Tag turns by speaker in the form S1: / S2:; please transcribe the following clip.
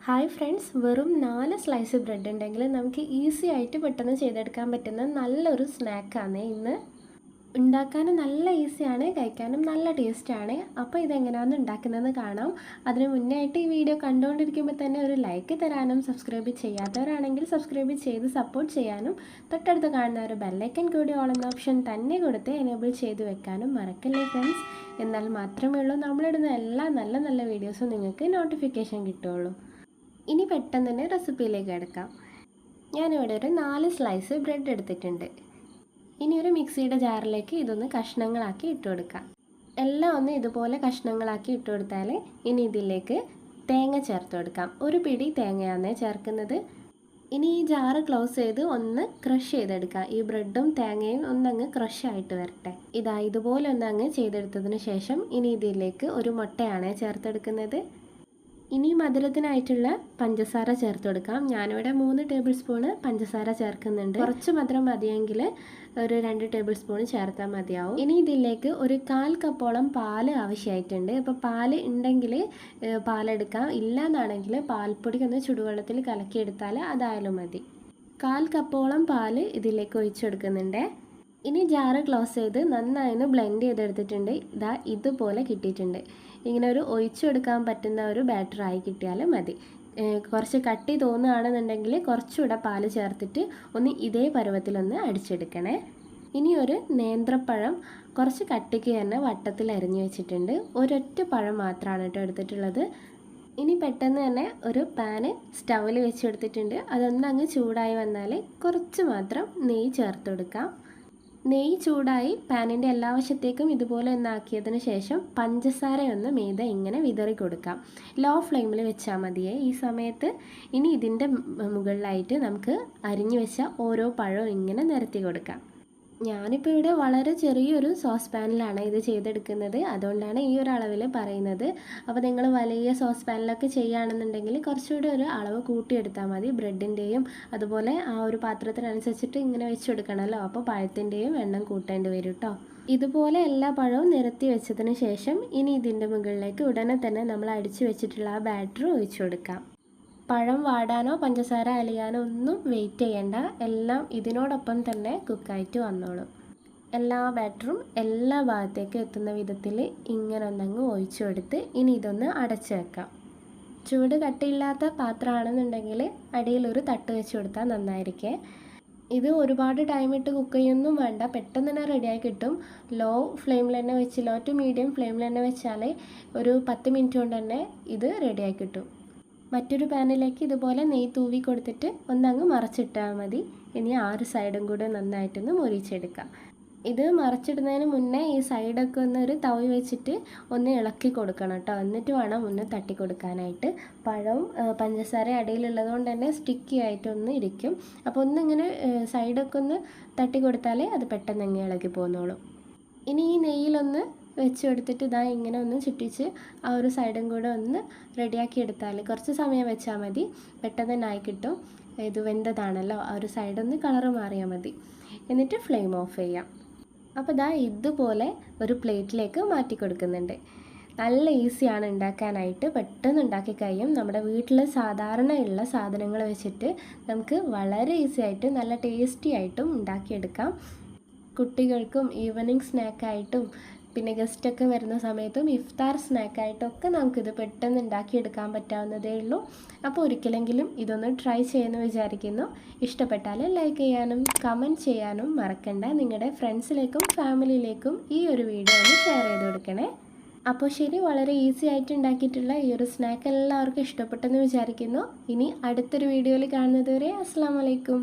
S1: Hi friends വെറും നാല് slice bread ഉണ്ടെങ്കിൽ നമുക്ക് ഈസി ആയിട്ട് പെട്ടെന്ന് ചെയ്തെടുക്കാൻ പറ്റുന്ന നല്ലൊരു സ്നാക്കാണ് ഇന്ന്. ഉണ്ടാക്കാനും നല്ല ഈസിയാണ് കഴിക്കാനും നല്ല ടേസ്റ്റാണ് അപ്പോൾ ഇതെങ്ങനെയാണ് ഉണ്ടാക്കുന്നതെന്ന് കാണാം. അതിന് മുന്നേ ആയിട്ട് ഈ വീഡിയോ കണ്ടുകൊണ്ടിരിക്കുമ്പോൾ തന്നെ ഒരു ലൈക്ക് തരാനും സബ്സ്ക്രൈബ് ചെയ്യാത്തവരാണെങ്കിൽ സബ്സ്ക്രൈബ് ചെയ്ത് സപ്പോർട്ട് ചെയ്യാനും തൊട്ടടുത്ത് കാണുന്ന ഒരു ബെല്ലൈക്കൻ കൂടി ഓൾ എന്ന ഓപ്ഷൻ തന്നെ കൊടുത്ത് എനേബിൾ ചെയ്ത് വെക്കാനും മറക്കല്ലേ ഫ്രണ്ട്സ് എന്നാൽ മാത്രമേ ഉള്ളൂ നമ്മളിടുന്ന എല്ലാ നല്ല നല്ല വീഡിയോസും നിങ്ങൾക്ക് നോട്ടിഫിക്കേഷൻ കിട്ടുള്ളൂ ഇനി പെട്ടെന്ന് തന്നെ റെസിപ്പിയിലേക്ക് എടുക്കാം ഞാനിവിടെ ഒരു നാല് സ്ലൈസ് ബ്രെഡ് എടുത്തിട്ടുണ്ട്. ഇനി ഒരു മിക്സിയുടെ ജാറിലേക്ക് ഇതൊന്ന് കഷ്ണങ്ങളാക്കി ഇട്ട് കൊടുക്കാം. എല്ലാം ഒന്ന് ഇതുപോലെ കഷ്ണങ്ങളാക്കി ഇട്ട് കൊടുത്താൽ ഇനി ഇതിലേക്ക് തേങ്ങ ചേർത്ത് കൊടുക്കാം. ഒരു പിടി തേങ്ങയാണ് ചേർക്കുന്നത്. ഇനി ഈ ജാറ് ക്ലോസ് ചെയ്ത് ഒന്ന് ക്രഷ് ചെയ്തെടുക്കാം. ഈ ബ്രെഡും തേങ്ങയും ഒന്നങ്ങ് ക്രഷ് ആയിട്ട് വരട്ടെ. ഇതാ ഇതുപോലെ ഒന്നങ്ങ് ചെയ്തെടുത്തതിന് ശേഷം ഇനി ഇതിലേക്ക് ഒരു മുട്ടയാണ് ചേർത്തെടുക്കുന്നത്. ഇനി മധുരത്തിനായിട്ടുള്ള പഞ്ചസാര ചേർത്ത് കൊടുക്കാം. ഞാനിവിടെ മൂന്ന് ടേബിൾ സ്പൂണ് പഞ്ചസാര ചേർക്കുന്നുണ്ട്. കുറച്ച് മധുരം മതിയെങ്കിൽ ഒരു രണ്ട് ടേബിൾ സ്പൂൺ ചേർത്താൽ മതിയാവും. ഇനി ഇതിലേക്ക് ഒരു കാൽ കപ്പോളം പാൽ ആവശ്യമായിട്ടുണ്ട്. അപ്പോൾ പാൽ ഉണ്ടെങ്കിൽ പാലെടുക്കാം. ഇല്ല എന്നാണെങ്കിൽ പാൽപ്പൊടി ഒന്ന് ചുടുവെള്ളത്തിൽ കലക്കിയെടുത്താൽ അതായാലും മതി. കാൽ കപ്പോളം പാൽ ഇതിലേക്ക് ഒഴിച്ചെടുക്കുന്നുണ്ട് ഇനി ജാറ് ക്ലോസ് ചെയ്ത് നന്നായി ബ്ലെൻഡ് ചെയ്തെടുത്തിട്ടുണ്ട്. ഇതാ ഇതുപോലെ കിട്ടിയിട്ടുണ്ട്. ഇങ്ങനെ ഒരു ഒഴിച്ചു കൊടുക്കാൻ പറ്റുന്ന ഒരു ബാറ്റർ ആയി കിട്ടിയാൽ മതി. കുറച്ച് കട്ടി തോന്നുകയാണെന്നുണ്ടെങ്കിൽ കുറച്ചുകൂടെ പാൽ ചേർത്തിട്ട് ഒന്ന് ഇതേ പരുവത്തിലൊന്ന് അടിച്ചെടുക്കണേ. ഇനി ഒരു നേന്ത്രപ്പഴം കുറച്ച് കട്ടിക്ക് തന്നെ വട്ടത്തിൽ അരിഞ്ഞു വെച്ചിട്ടുണ്ട്. ഒരൊറ്റ പഴം മാത്രമാണ് കേട്ടോ എടുത്തിട്ടുള്ളത്. ഇനി പെട്ടെന്ന് തന്നെ ഒരു പാന് സ്റ്റൗവിൽ വെച്ചെടുത്തിട്ടുണ്ട് അതൊന്നങ്ങ് ചൂടായി വന്നാൽ കുറച്ച് മാത്രം നെയ്യ് ചേർത്ത് കൊടുക്കാം. നെയ്യ് ചൂടായി പാനിന്റെ എല്ലാ വശത്തേക്കും ഇതുപോലെ ഒന്നാക്കിയതിന് ശേഷം പഞ്ചസാര ഒന്ന് മീതെ ഇങ്ങനെ വിതറി കൊടുക്കാം. ലോ ഫ്ലെയിമിൽ വെച്ചാൽ മതിയേ. ഈ സമയത്ത് ഇനി ഇതിന്റെ മുകളിലായിട്ട് നമുക്ക് അരിഞ്ഞു വെച്ച ഓരോ പഴവും ഇങ്ങനെ നിരത്തി കൊടുക്കാം. ഞാനിപ്പോൾ ഇവിടെ വളരെ ചെറിയൊരു സോസ് പാനിലാണ് ഇത് ചെയ്തെടുക്കുന്നത്. അതുകൊണ്ടാണ് ഈ ഒരു അളവിൽ പറയുന്നത്. അപ്പോൾ നിങ്ങൾ വലിയ സോസ് പാനിലൊക്കെ ചെയ്യുകയാണെന്നുണ്ടെങ്കിൽ കുറച്ചുകൂടി ഒരു അളവ് കൂട്ടിയെടുത്താൽ മതി. ബ്രെഡിന്റെയും അതുപോലെ ആ ഒരു പാത്രത്തിനനുസരിച്ചിട്ട് ഇങ്ങനെ വെച്ച് കൊടുക്കണമല്ലോ അപ്പോൾ പഴത്തിന്റെയും എണ്ണം കൂട്ടേണ്ടി വരും കേട്ടോ ഇതുപോലെ എല്ലാ പഴവും നിരത്തി വെച്ചതിന് ശേഷം ഇനി ഇതിന്റെ മുകളിലേക്ക് ഉടനെ തന്നെ നമ്മൾ അടിച്ചു വെച്ചിട്ടുള്ള ആ ബാറ്റർ ഒഴിച്ചു കൊടുക്കാം. പഴം വാടാനോ പഞ്ചസാര അലിയാനോ ഒന്നും വെയിറ്റ് ചെയ്യേണ്ട. എല്ലാം ഇതിനോടൊപ്പം തന്നെ കുക്കായിട്ട് വന്നോളും. എല്ലാ ബാറ്ററും എല്ലാ ഭാഗത്തേക്കും എത്തുന്ന വിധത്തിൽ ഇങ്ങനെ ഒന്നങ്ങ് ഒഴിച്ചു കൊടുത്ത് ഇനി ഇതൊന്ന് അടച്ചു വെക്കാം. ചൂട് കട്ടിയില്ലാത്ത പാത്രമാണെന്നുണ്ടെങ്കിൽ അടിയിലൊരു തട്ട് വെച്ച് കൊടുത്താൽ നന്നായിരിക്കേ. ഇത് ഒരുപാട് ടൈം ഇട്ട് കുക്ക് ചെയ്യൊന്നും വേണ്ട. പെട്ടെന്ന് തന്നെ റെഡിയായി കിട്ടും. ലോ ഫ്ലെയിമിൽ തന്നെ വെച്ച് ലോ ടു മീഡിയം ഫ്ലെയിമിൽ തന്നെ വെച്ചാൽ ഒരു പത്ത് മിനിറ്റ് കൊണ്ട് തന്നെ ഇത് റെഡിയായി കിട്ടും. മറ്റൊരു പാനിലേക്ക് ഇതുപോലെ നെയ് തൂവി കൊടുത്തിട്ട് ഒന്നങ്ങ് മറച്ചിട്ടാൽ മതി. ഇനി ആറ് സൈഡും കൂടെ നന്നായിട്ടൊന്ന് മുരിച്ചെടുക്കാം ഇത് മറച്ചിടുന്നതിന് മുന്നേ ഈ സൈഡൊക്കെ ഒന്ന് ഒരു തവി വെച്ചിട്ട് ഒന്ന് ഇളക്കി കൊടുക്കണം കേട്ടോ. എന്നിട്ട് വേണം ഒന്ന് തട്ടി കൊടുക്കാനായിട്ട്. പഴവും പഞ്ചസാര അടിയിലുള്ളത് കൊണ്ട് തന്നെ സ്റ്റിക്കി ആയിട്ടൊന്ന് ഇരിക്കും. അപ്പോൾ ഒന്നിങ്ങനെ സൈഡൊക്കെ ഒന്ന് തട്ടി കൊടുത്താലേ അത് പെട്ടെന്ന് അങ്ങ് ഇളകി പോന്നോളും. ഇനി ഈ നെയ്യിലൊന്ന് വെച്ച് കൊടുത്തിട്ട് ഇതാ ഇങ്ങനെ ഒന്ന് ചുറ്റിച്ച് ആ ഒരു സൈഡും കൂടെ ഒന്ന് റെഡിയാക്കി എടുത്താൽ കുറച്ച് സമയം വെച്ചാൽ മതി. പെട്ടെന്ന് തന്നെ ആയി കിട്ടും. ഇത് വെന്തതാണല്ലോ. ആ ഒരു സൈഡൊന്ന് കളറ് മാറിയാൽ മതി. എന്നിട്ട് ഫ്ലെയിം ഓഫ് ചെയ്യാം. അപ്പോൾ ഇതാ ഇതുപോലെ ഒരു പ്ലേറ്റിലേക്ക് മാറ്റി കൊടുക്കുന്നുണ്ട്. നല്ല ഈസിയാണ് ഉണ്ടാക്കാനായിട്ട്. പെട്ടെന്ന് ഉണ്ടാക്കി കഴിയും. നമ്മുടെ വീട്ടിൽ സാധാരണയുള്ള സാധനങ്ങൾ വെച്ചിട്ട് നമുക്ക് വളരെ ഈസി ആയിട്ട് നല്ല ടേസ്റ്റി ആയിട്ടും ഉണ്ടാക്കിയെടുക്കാം. കുട്ടികൾക്കും ഈവനിങ് സ്നാക്കായിട്ടും പിന്നെ ഗസ്റ്റൊക്കെ വരുന്ന സമയത്തും ഇഫ്താർ സ്നാക്കായിട്ടൊക്കെ നമുക്കിത് പെട്ടെന്ന് ഉണ്ടാക്കിയെടുക്കാൻ പറ്റാവുന്നതേ ഉള്ളൂ. അപ്പോൾ ഒരിക്കലെങ്കിലും ഇതൊന്ന് ട്രൈ ചെയ്യുമെന്ന് വിചാരിക്കുന്നു. ഇഷ്ടപ്പെട്ടാൽ ലൈക്ക് ചെയ്യാനും കമന്റ് ചെയ്യാനും മറക്കണ്ട. നിങ്ങളുടെ ഫ്രണ്ട്സിലേക്കും ഫാമിലിയിലേക്കും ഈ ഒരു വീഡിയോ ഒന്ന് ഷെയർ ചെയ്ത് കൊടുക്കണേ. അപ്പോൾ ശരി വളരെ ഈസി ആയിട്ട് ഉണ്ടാക്കിയിട്ടുള്ള ഈ ഒരു സ്നാക്ക് എല്ലാവർക്കും ഇഷ്ടപ്പെട്ടെന്ന് വിചാരിക്കുന്നു. ഇനി അടുത്തൊരു വീഡിയോയിൽ കാണുന്നതുവരെ അസ്സാം വലൈക്കും